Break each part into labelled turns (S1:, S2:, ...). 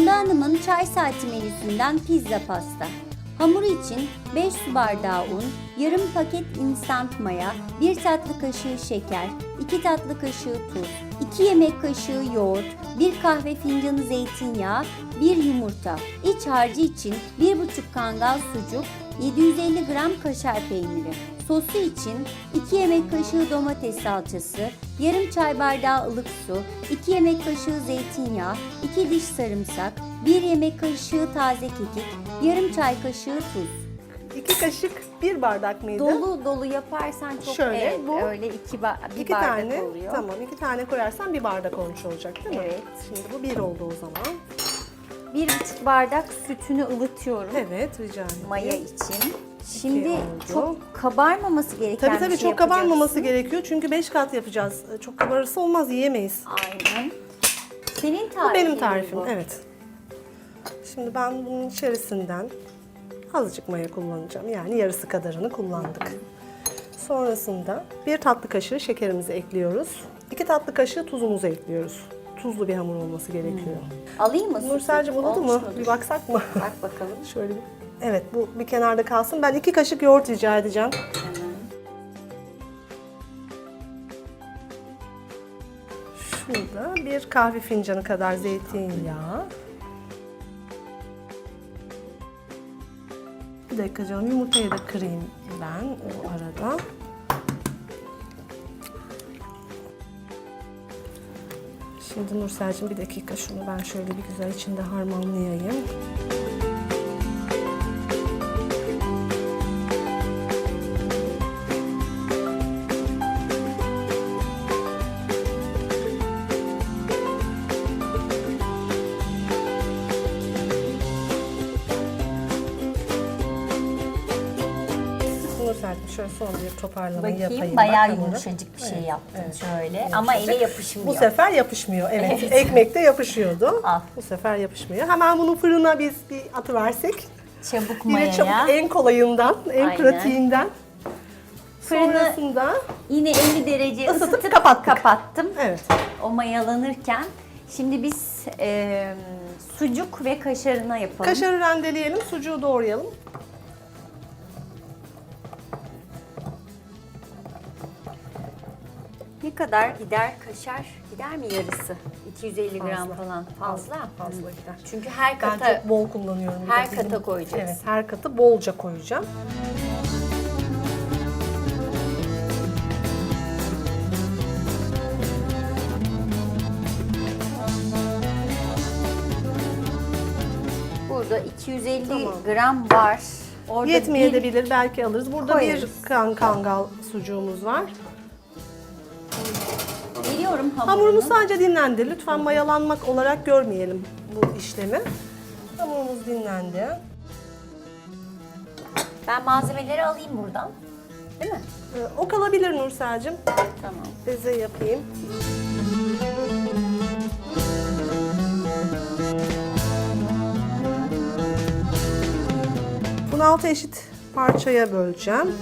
S1: Funda Hanım'ın çay saati menüsünden pizza pasta. Hamuru için 5 su bardağı un, yarım paket instant maya, 1 tatlı kaşığı şeker, 2 tatlı kaşığı tuz, 2 yemek kaşığı yoğurt, 1 kahve fincanı zeytinyağı, 1 yumurta. İç harcı için 1,5 kangal sucuk, 750 gram kaşar peyniri. Sosu için 2 yemek kaşığı domates salçası, yarım çay bardağı ılık su, 2 yemek kaşığı zeytinyağı, 2 diş sarımsak, 1 yemek kaşığı taze kekik, yarım çay kaşığı tuz.
S2: İki kaşık bir bardak mıydı?
S1: Dolu dolu yaparsan çok
S2: Şöyle,
S1: evet,
S2: bu
S1: öyle iki, ba- bir
S2: İki
S1: bardak
S2: tane,
S1: oluyor.
S2: tamam iki tane koyarsan bir bardak olmuş olacak değil mi?
S1: Evet.
S2: Şimdi bu bir oldu o zaman.
S1: Bir buçuk bardak sütünü ılıtıyorum
S2: Evet rica ederim.
S1: maya için. Şimdi
S2: oldu.
S1: çok kabarmaması gereken
S2: Tabii
S1: bir
S2: tabii
S1: şey
S2: çok kabarmaması gerekiyor çünkü 5 kat yapacağız. Çok kabarırsa olmaz yiyemeyiz.
S1: Aynen. Senin tarifin
S2: Bu benim tarifim
S1: bu?
S2: evet. Şimdi ben bunun içerisinden azıcık maya kullanacağım. Yani yarısı kadarını kullandık. Sonrasında bir tatlı kaşığı şekerimizi ekliyoruz. İki tatlı kaşığı tuzumuzu ekliyoruz. Tuzlu bir hamur olması gerekiyor.
S1: Alayım mı?
S2: Nursel'cim
S1: Olmuş
S2: mu? Bir baksak mı?
S1: Bak bakalım.
S2: Şöyle bir. Evet bu bir kenarda kalsın. Ben iki kaşık yoğurt rica edeceğim. Şurada bir kahve fincanı kadar zeytinyağı. Bir dakika canım yumurtayı da kırayım ben o arada. Şimdi Nursel'cim bir dakika şunu ben şöyle bir güzel içinde harmanlayayım. Nursel'cim şöyle son bir toparlamayı
S1: Bakayım
S2: yapayım.
S1: bayağı
S2: hamuru.
S1: yumuşacık bir şey yaptın şöyle ama ele
S2: Bu
S1: yapışmıyor.
S2: sefer yapışmıyor. Evet.
S1: Evet.
S2: Ekmekte yapışıyordu.
S1: Al.
S2: Bu sefer yapışmıyor. Hemen bunu fırına biz bir atıversek.
S1: Çabuk
S2: Yine
S1: mayaya.
S2: çabuk en kolayından, en
S1: Aynen.
S2: pratiğinden.
S1: Fırını
S2: Sonrasında
S1: yine 50 derece ısıtıp,
S2: kapattık.
S1: kapattım.
S2: evet.
S1: O mayalanırken şimdi biz e, sucuk ve kaşarına yapalım.
S2: Kaşarı rendeleyelim, sucuğu doğrayalım.
S1: Kadar gider kaşar? Gider mi yarısı? 250 gram
S2: Fazla.
S1: falan. Fazla.
S2: Fazla
S1: Hı.
S2: gider.
S1: Çünkü her
S2: Ben
S1: kata
S2: çok bol kullanıyorum. bir
S1: her
S2: de
S1: kata
S2: bizim-
S1: koyacağız.
S2: Evet, her katı bolca koyacağım.
S1: burada 250
S2: Tamam.
S1: gram var. Orada
S2: Yetmeyebilir, belki alırız. Burada
S1: Koyarız.
S2: bir kan kangal sucuğumuz var.
S1: Bir veriyorum hamurunu.
S2: Hamurumuz sadece dinlendi. Lütfen mayalanmak olarak görmeyelim bu işlemi. Hamurumuz dinlendi.
S1: Ben malzemeleri alayım buradan. Değil mi?
S2: Ee, O kalabilir Nursel'cim.
S1: Tamam.
S2: Beze yapayım. Bunu altı eşit parçaya böleceğim.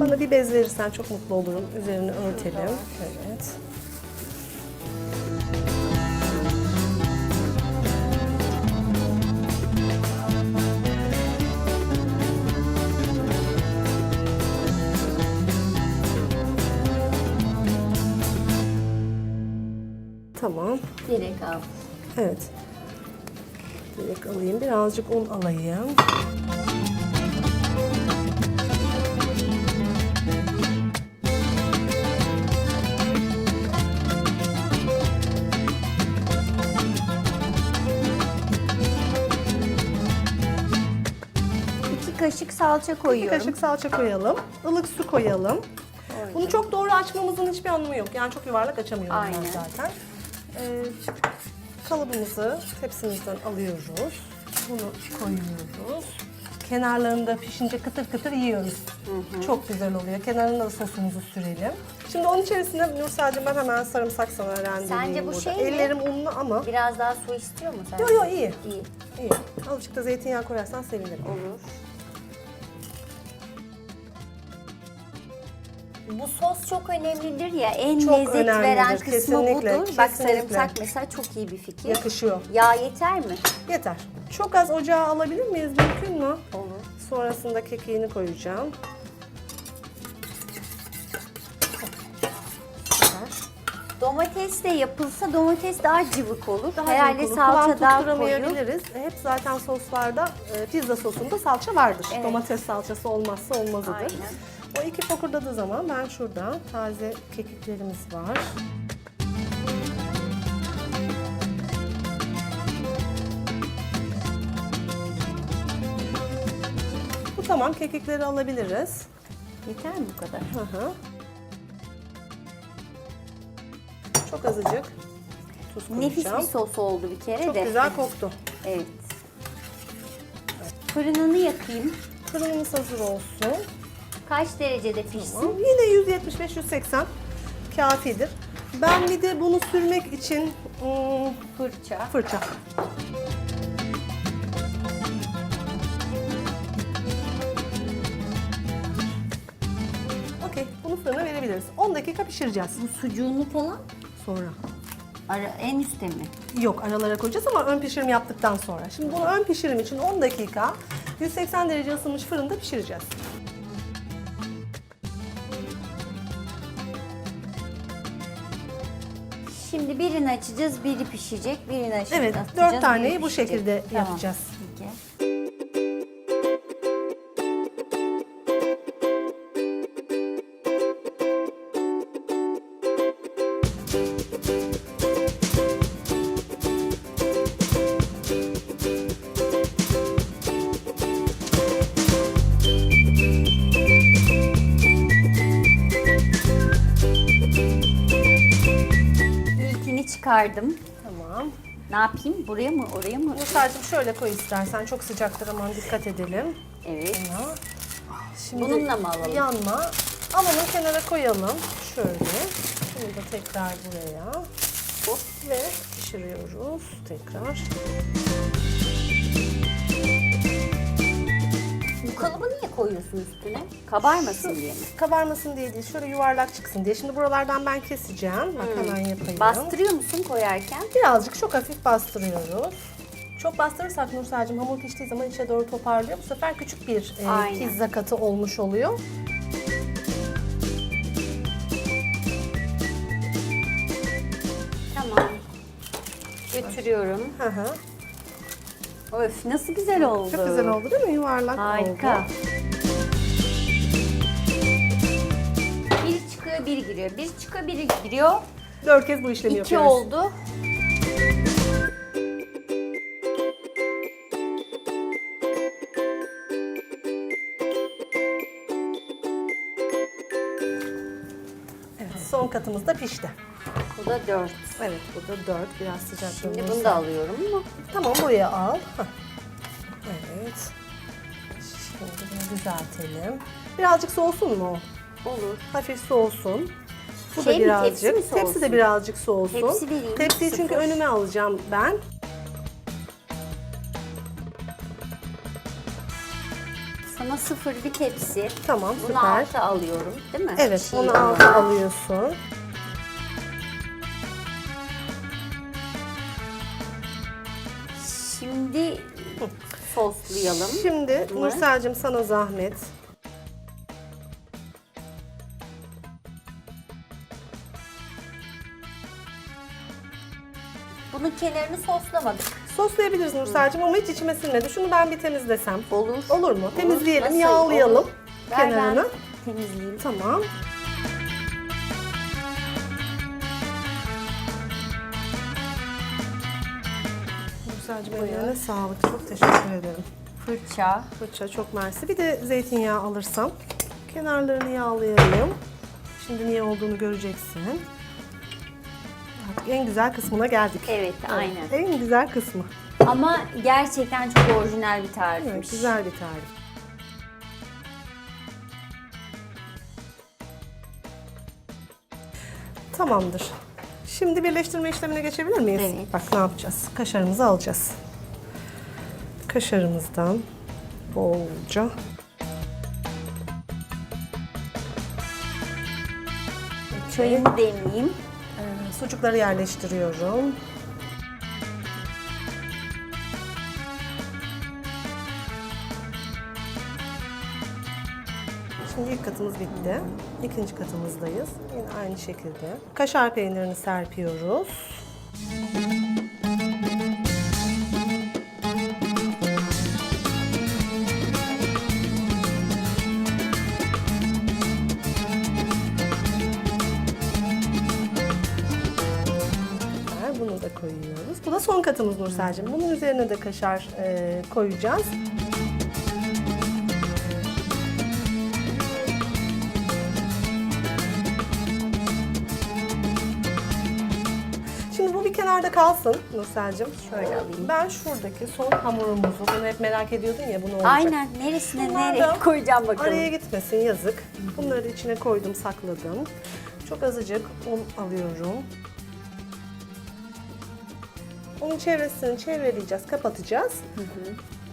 S2: Bana bir bez verirsen çok mutlu olurum. Üzerini örtelim. Evet. Tamam.
S1: Direkt al.
S2: Evet. Direkt alayım. Birazcık un alayım.
S1: Kaşık salça
S2: Bir
S1: koyuyorum.
S2: kaşık salça koyalım. Ilık su koyalım.
S1: Koydum.
S2: Bunu çok doğru açmamızın hiçbir anlamı yok. Yani çok yuvarlak açamıyoruz
S1: Aynen.
S2: zaten. Ee, kalıbımızı tepsimizden alıyoruz. Bunu koyuyoruz. Kenarlarında pişince kıtır kıtır yiyoruz. Çok güzel oluyor. Kenarına da sosumuzu sürelim. Şimdi onun içerisine Nursel'cim ben hemen sarımsak sana rendeleyeyim
S1: Sence bu
S2: burada.
S1: şey mi?
S2: Ellerim unlu ama.
S1: Biraz daha su istiyor mu sen?
S2: Yok yok iyi.
S1: İyi.
S2: İyi. Azıcık da zeytinyağı koyarsan sevinirim.
S1: Olur. Bu sos çok önemlidir ya. En
S2: Çok
S1: lezzet
S2: önemlidir,
S1: veren kısmı
S2: kesinlikle,
S1: budur. Bak
S2: kesinlikle.
S1: sarımsak mesela çok iyi bir fikir.
S2: Yakışıyor.
S1: Yağ yeter mi?
S2: Yeter. Çok az ocağa alabilir miyiz? Mümkün mü?
S1: Olur.
S2: Sonrasında kekiğini koyacağım.
S1: Domates de yapılsa domates daha cıvık olur.
S2: Daha
S1: Herhalde
S2: olur.
S1: salça
S2: Kıvam
S1: daha koyu.
S2: tutturamayabiliriz. Hep zaten soslarda, e, pizza sosunda salça vardır.
S1: Evet.
S2: Domates salçası olmazsa olmazıdır.
S1: Aynen.
S2: O iki fokurdadığı zaman ben şurada taze kekiklerimiz var. Bu tamam, kekikleri alabiliriz.
S1: Yeter mi bu kadar?
S2: Hı hı. Çok azıcık tuz
S1: Nefis bir sos oldu bir kere
S2: Çok
S1: de.
S2: güzel koktu.
S1: Evet. Fırınını yakayım.
S2: Fırınımız hazır olsun.
S1: Kaç derecede pişsin?
S2: Tamam. Yine 175-180 kafidir. Ben bir de bunu sürmek için ım,
S1: Fırça.
S2: fırça. Okey, bunu fırına verebiliriz. 10 dakika pişireceğiz.
S1: Bu sucuğunu falan
S2: Sonra.
S1: ara, en üstte mi?
S2: Yok aralara koyacağız ama ön pişirim yaptıktan sonra. Şimdi bunu ön pişirim için 10 dakika 180 derece ısınmış fırında pişireceğiz.
S1: Şimdi birini açacağız, biri pişecek, birini açacağız.
S2: Evet,
S1: atacağız,
S2: dört taneyi
S1: biri
S2: bu
S1: pişecek.
S2: şekilde
S1: Tamam,
S2: yapacağız.
S1: Peki. Çıkardım.
S2: Tamam.
S1: Ne yapayım? Buraya mı, oraya mı?
S2: Nursel'cim şöyle koy istersen. Çok sıcaktır aman dikkat edelim.
S1: Evet.
S2: Buna. Şimdi
S1: Bununla mı alalım?
S2: Yanma. Alalım kenara koyalım. Şöyle. Bunu da tekrar buraya. Hop ve pişiriyoruz tekrar.
S1: Kalıbı niye koyuyorsun üstüne? Kabarmasın diye mi?
S2: Kabarmasın diye değil, şöyle yuvarlak çıksın diye. Şimdi buralardan ben keseceğim. Bak
S1: Hmm.
S2: hemen yapayım.
S1: Bastırıyor musun koyarken?
S2: Birazcık çok hafif bastırıyoruz. Çok bastırırsak Nursel'cim hamur piştiği zaman içe doğru toparlıyor. Bu sefer küçük bir e,
S1: Aynen.
S2: pizza katı olmuş oluyor.
S1: Tamam. Götürüyorum.
S2: Hı hı.
S1: Öf nasıl güzel oldu.
S2: Çok güzel oldu değil mi? Yuvarlak
S1: Harika.
S2: oldu.
S1: Biri çıkıyor, biri giriyor. Biri çıkıyor, biri giriyor.
S2: Dört kez bu işlemi
S1: İki
S2: yapıyoruz.
S1: oldu.
S2: Evet, son katımız da pişti.
S1: Bu da dört.
S2: Evet, bu da dört. Biraz sıcak.
S1: Şimdi bunu da alıyorum mu?
S2: Tamam, buraya al. Hah. Evet. Şimdi bunu düzeltelim. Birazcık soğusun mu?
S1: Olur.
S2: Hafif soğusun. Bu
S1: Şey
S2: da
S1: mi,
S2: birazcık.
S1: tepsi mi soğusun?
S2: de birazcık soğusun.
S1: Tepsi vereyim,
S2: Tepsiyi çünkü
S1: sıfır.
S2: önüme alacağım ben.
S1: Sana sıfır bir tepsi.
S2: Tamam,
S1: Bunu
S2: süper.
S1: alta alıyorum değil mi?
S2: Evet,
S1: Çiğ
S2: onu
S1: olan.
S2: alta alıyorsun.
S1: Şimdi soslayalım.
S2: Şimdi
S1: Bunu.
S2: Nursel'cim sana zahmet.
S1: Bunun kenarını soslamadık.
S2: Soslayabiliriz Nursel'cim ama hiç içime sinmedi. Şunu ben bir temizlesem.
S1: Olur.
S2: Olur mu? Temizleyelim,
S1: Nasıl?
S2: yağlayalım
S1: Olur. Ver ben
S2: kenarını.
S1: temizleyeyim.
S2: Tamam. Ellerine sağlık. Çok teşekkür ederim.
S1: Fırça.
S2: Fırça çok mersi. Bir de zeytinyağı alırsam. Kenarlarını yağlayalım. Şimdi niye olduğunu göreceksin. Artık en güzel kısmına geldik.
S1: Evet, aynen.
S2: En güzel kısmı.
S1: Ama gerçekten çok orijinal bir tarifmiş.
S2: Evet, güzel bir tarif. Tamamdır. Şimdi birleştirme işlemine geçebilir miyiz?
S1: Evet.
S2: Bak ne yapacağız? Kaşarımızı alacağız. Kaşarımızdan bolca
S1: Çayımı demleyeyim.
S2: Ee, sucukları yerleştiriyorum. İlk katımız bitti. İkinci katımızdayız. Yine aynı şekilde. Kaşar peynirini serpiyoruz. Bunu da koyuyoruz. Bu da son katımız Nursel'cim. Bunun üzerine de kaşar e, koyacağız. Kalsın Nursel'cim.
S1: Şöyle alayım.
S2: Ben şuradaki son hamurumuzu, bunu hep merak ediyordun ya bunu olacak.
S1: Aynen. Neresine
S2: Bunlar
S1: nereye
S2: da
S1: koyacağım bakalım.
S2: Araya gitmesin yazık. Bunları içine koydum, sakladım. Çok azıcık un alıyorum. Onun çevresini çevreleyeceğiz, kapatacağız.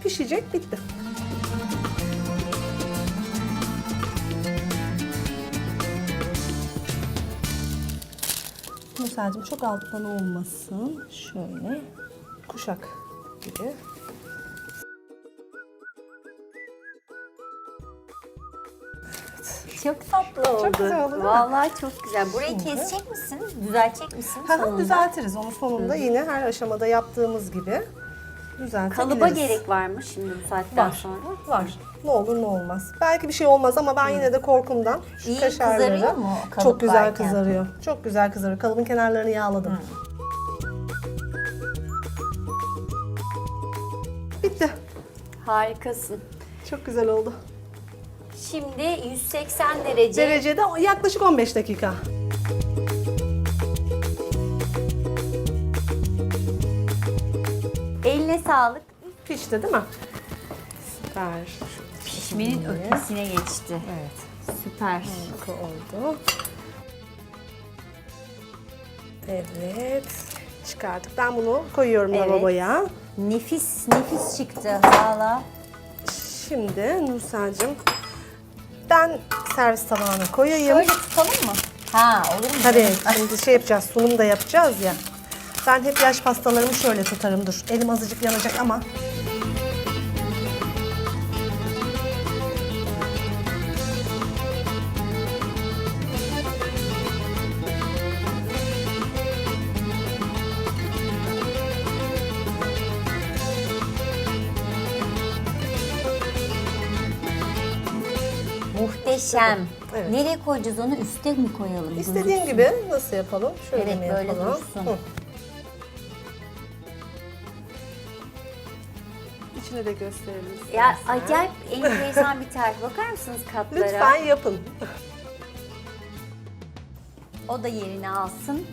S2: Pişecek, bitti. Nursel'cim çok alttan olmasın. Şöyle kuşak gibi.
S1: Çok tatlı oldu.
S2: güzel oldu, değil mi?
S1: Vallahi çok güzel. Burayı kesecek misin? Düzeltecek misin
S2: Ha,
S1: sonunda?
S2: düzeltiriz onu sonunda yine her aşamada yaptığımız gibi düzeltebiliriz.
S1: Kalıba gerek var mı şimdi bu saatten
S2: var.
S1: sonra?
S2: Var. Ne olur ne olmaz. Belki bir şey olmaz ama ben yine de korkumdan şu
S1: İyi
S2: kaşarları
S1: kızarıyor mu o kalıp
S2: çok güzel
S1: varken?
S2: kızarıyor. Çok güzel kızarıyor. Kalıbın kenarlarını yağladım. Bitti.
S1: Harikasın.
S2: Çok güzel oldu.
S1: Şimdi 180 derece.
S2: Derecede yaklaşık 15 dakika.
S1: Eline sağlık.
S2: Pişti değil mi? Süper.
S1: Pişmenin ötesine geçti.
S2: Evet.
S1: Süper.
S2: Harika oldu. Evet. Çıkardık. Ben bunu koyuyorum
S1: Evet.
S2: lavaboya.
S1: Nefis, nefis çıktı. Valla.
S2: Şimdi Nursel'cim ben servis tabağına koyayım.
S1: Böyle tutalım mı? Ha olur mu?
S2: Tabii şimdi şey yapacağız, sunum da yapacağız ya. Ben hep yaş pastalarımı şöyle tutarım. Dur elim azıcık yanacak ama.
S1: Muhteşem.
S2: Evet.
S1: Nereye koyacağız onu? Üste mi koyalım?
S2: İstediğin gibi nasıl yapalım? Şöyle
S1: Evet,
S2: mi
S1: böyle
S2: yapalım?
S1: dursun.
S2: Hı. İçini de gösterelim.
S1: Ya
S2: istersen.
S1: acayip enteresan bir tarif. Bakar mısınız katlara?
S2: Lütfen yapın.
S1: O da yerini alsın.